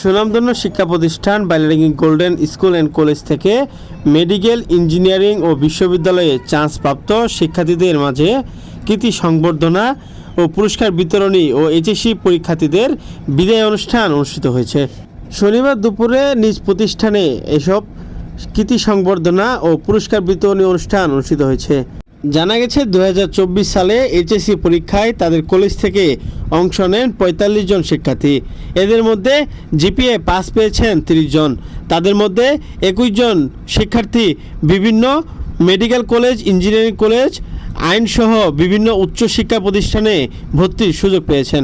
সুনামধন্য শিক্ষা প্রতিষ্ঠান bilingual golden school and college থেকে মেডিকেল ইঞ্জিনিয়ারিং ও বিশ্ববিদ্যালয়ে চান্সপ্রাপ্ত শিক্ষার্থীদের মাঝে কৃতি সংবর্ধনা ও পুরস্কার বিতরণী ও এইচএসসি পরীক্ষার্থীদের বিদায় অনুষ্ঠান অনুষ্ঠিত হয়েছে। শনিবার দুপুরে নিজ প্রতিষ্ঠানে এসব কৃতি সংবর্ধনা ও পুরস্কার বিতরণী অনুষ্ঠান অনুষ্ঠিত হয়েছে। জানা গেছে দু হাজার চব্বিশ সালে এইচএসসি পরীক্ষায় তাদের কলেজ থেকে অংশ নেন পঁয়তাল্লিশ জন শিক্ষার্থী। এদের মধ্যে জিপিএ পাস পেয়েছেন তিরিশ জন। তাদের মধ্যে একুশ জন শিক্ষার্থী বিভিন্ন মেডিকেল কলেজ, ইঞ্জিনিয়ারিং কলেজ, আইনসহ বিভিন্ন উচ্চশিক্ষা প্রতিষ্ঠানে ভর্তির সুযোগ পেয়েছেন।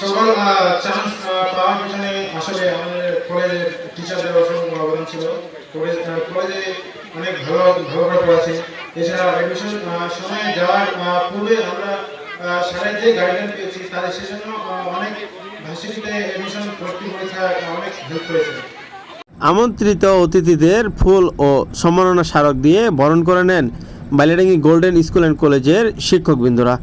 সকল চান্স পাওয়ার পিছনে আসলে টিচারদের অসংখ্য অবদান ছিল। কলেজ অনেক ভালো এছাড়া অ্যাডমিশন সময়ে যাওয়ার পূর্বে আমরা যে গাইডলাইন পেয়েছি তাদের সেজন্য অনেক ভার্সিটিতে অ্যাডমিশন ভর্তি পরীক্ষা অনেক হেল্প করেছে। আমন্ত্রিত অতিথিদের ফুল ও সম্মাননা স্মারক দিয়ে বরণ করে নেন বালিয়াডাঙ্গি গোল্ডেন স্কুল অ্যান্ড কলেজের শিক্ষকবৃন্দরা।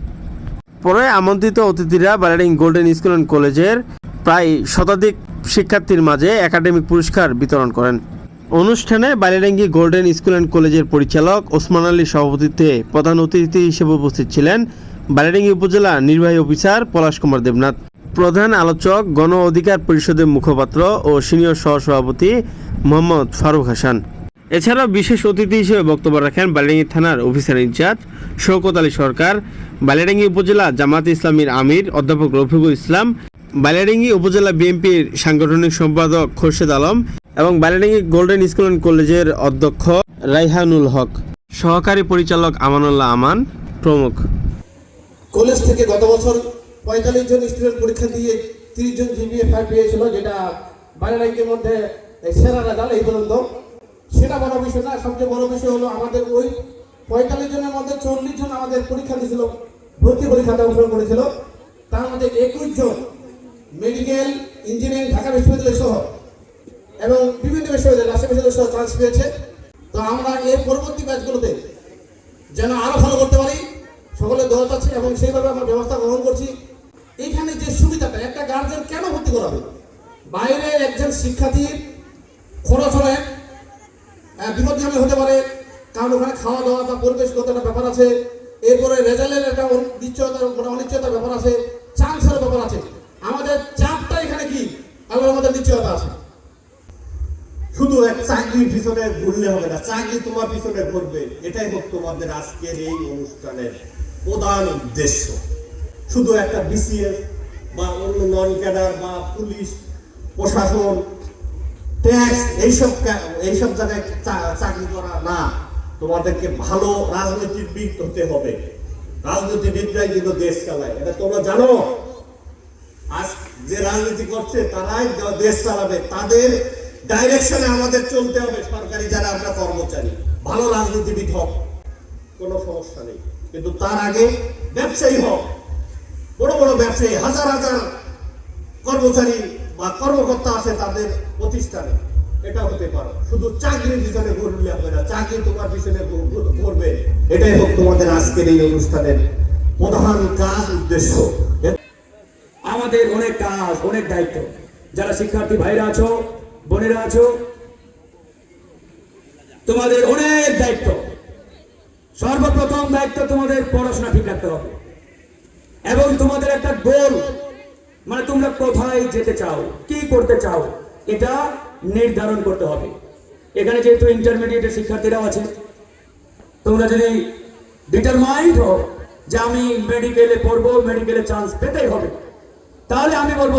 পরে আমন্ত্রিত অতিথিরা বালিয়াডাঙ্গি গোল্ডেন স্কুল অ্যান্ড কলেজের প্রায় শতাধিক শিক্ষার্থীর মাঝে একাডেমিক পুরস্কার বিতরণ করেন। অনুষ্ঠানে বালিয়াডাঙ্গি গোল্ডেন স্কুল অ্যান্ড কলেজের পরিচালক ওসমান আলীর সভাপতিত্বে প্রধান অতিথি হিসেবে উপস্থিত ছিলেন বালিয়াডাঙ্গি উপজেলা নির্বাহী অফিসার পলাশ কুমার দেবনাথ। প্রধান আলোচক, গণ অধিকার পরিষদের মুখপাত্র ও সিনিয়র সহসভাপতি মোহাম্মদ ফারুক হাসান। এছাড়াও বিশেষ অতিথি হিসেবে বক্তব্য রাখেন বালিয়াডাঙ্গি থানার অফিসার ইনচার্জ শওকত আলী সরকার বালিয়াডাঙ্গি উপজেলা জামাত ইসলামীর আমির অধ্যাপক রফিকুল ইসলাম বালিয়াডাঙ্গি উপজেলা বিএনপির সাংগঠনিক সম্পাদক খোরশেদ আলম এবং বালিয়াডাঙ্গি গোল্ডেন স্কুল অ্যান্ড কলেজের অধ্যক্ষ রাইহানুল হক। সহকারী পরিচালক আমানুল্লাহ আমান, প্রমুখ। কলেজ থেকে গত বছর পঁয়তাল্লিশ জন স্টুডেন্ট পরীক্ষা দিয়ে তিরিশ জন জিপিএ ফাইভ পেয়েছিল, যেটা বাইরে মধ্যে সেরা রেজাল্ট এই পর্যন্ত। সেটা বড় বিষয় না, সবচেয়ে বড় বিষয় হলো আমাদের ওই পঁয়তাল্লিশ জনের মধ্যে চল্লিশ জন আমাদের পরীক্ষা দিয়েছিল, ভর্তি পরীক্ষাতে অংশগ্রহণ করেছিল। তার মধ্যে একুশ জন মেডিকেল ইঞ্জিনিয়ারিং ঢাকা বিশ্ববিদ্যালয় সহ এবং বিভিন্ন বিশ্ববিদ্যালয় রাজশাহী বিশ্ববিদ্যালয় সহ চান্স পেয়েছে। তো আমরা এর পরবর্তী ব্যাচগুলোতে যেন আরও ভালো করতে পারি, সকলে দোয়া চাচ্ছি এবং সেইভাবে আমরা ব্যবস্থা গ্রহণ করছি। এখানে যে সুবিধাটা, একটা গার্জেন কেন ভর্তি করাবে বাইরে একজন শিক্ষার্থীর খরচ হলে বিপদগামী হতে পারে, কারণ ওখানে খাওয়া দাওয়া বা পরিবেশগত একটা ব্যাপার আছে। এরপরে রেজাল্টের একটা নিশ্চয়তা অনিশ্চয়তার ব্যাপার আছে চান্সের ব্যাপার আছে আমাদের চাপটা এখানে কি আল্লাহর আমাদের নিশ্চয়তা আছে শুধু এক চাকরির পিছনে ঘুরলে হবে না, চাকরি তোমার পিছনে ঘুরবে। এটাই হোক তোমাদের আজকের এই অনুষ্ঠানের প্রধান উদ্দেশ্য। শুধু একটা বিসিএস বা অন্য নন ক্যাডার বা পুলিশ, প্রশাসন ট্যাক্স এইসব এইসব জায়গায় চাকরি করা না। তোমাদেরকে ভালো রাজনীতিবিদ হতে হবে। রাজনীতিবিদরাই কিন্তু দেশ চালায়, এটা তোমরা জানো। আজ যে রাজনীতি করছে, তারাই দেশ চালাবে। তাদের ডাইরেকশনে আমাদের চলতে হবে, সরকারি যারা আমরা কর্মচারী, ভালো রাজনীতিবিদ হোক, কোনো সমস্যা নেই। কিন্তু তার আগে ব্যবসায়ী হোক, বড় বড় ব্যবসায়ী, হাজার হাজার কর্মচারী বা কর্মকর্তা আছে তাদের প্রতিষ্ঠানে, এটা হতে পারো। শুধু চাকরির পিছনে ঘুরলে হবে না, চাকরি তোমার পিছনে ঘুরবে এটাই হোক তোমাদের আজকের এই অনুষ্ঠানের প্রধান কাজ, উদ্দেশ্য। আমাদের অনেক কাজ, অনেক দায়িত্ব। যারা শিক্ষার্থী ভাইরা আছো বোনেরা আছো? তোমাদের অনেক দায়িত্ব। সর্বপ্রথম দায়িত্ব তোমাদের পড়াশোনা ঠিক রাখতে হবে। এবং তোমাদের একটা গোল মানে তোমরা কোথায় যেতে চাও, কি করতে চাও, এটা নির্ধারণ করতে হবে। এখানে যেহেতু ইন্টারমিডিয়েটের শিক্ষার্থীরাও আছে, তোমরা যদি ডিটারমাইন্ড হও যে আমি মেডিকেলে পড়ব মেডিকেলে চান্স পেতেই হবে, তাহলে আমি বলব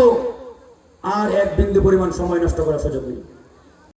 আর এক বিন্দু পরিমাণ সময় নষ্ট করার সুযোগ নেই।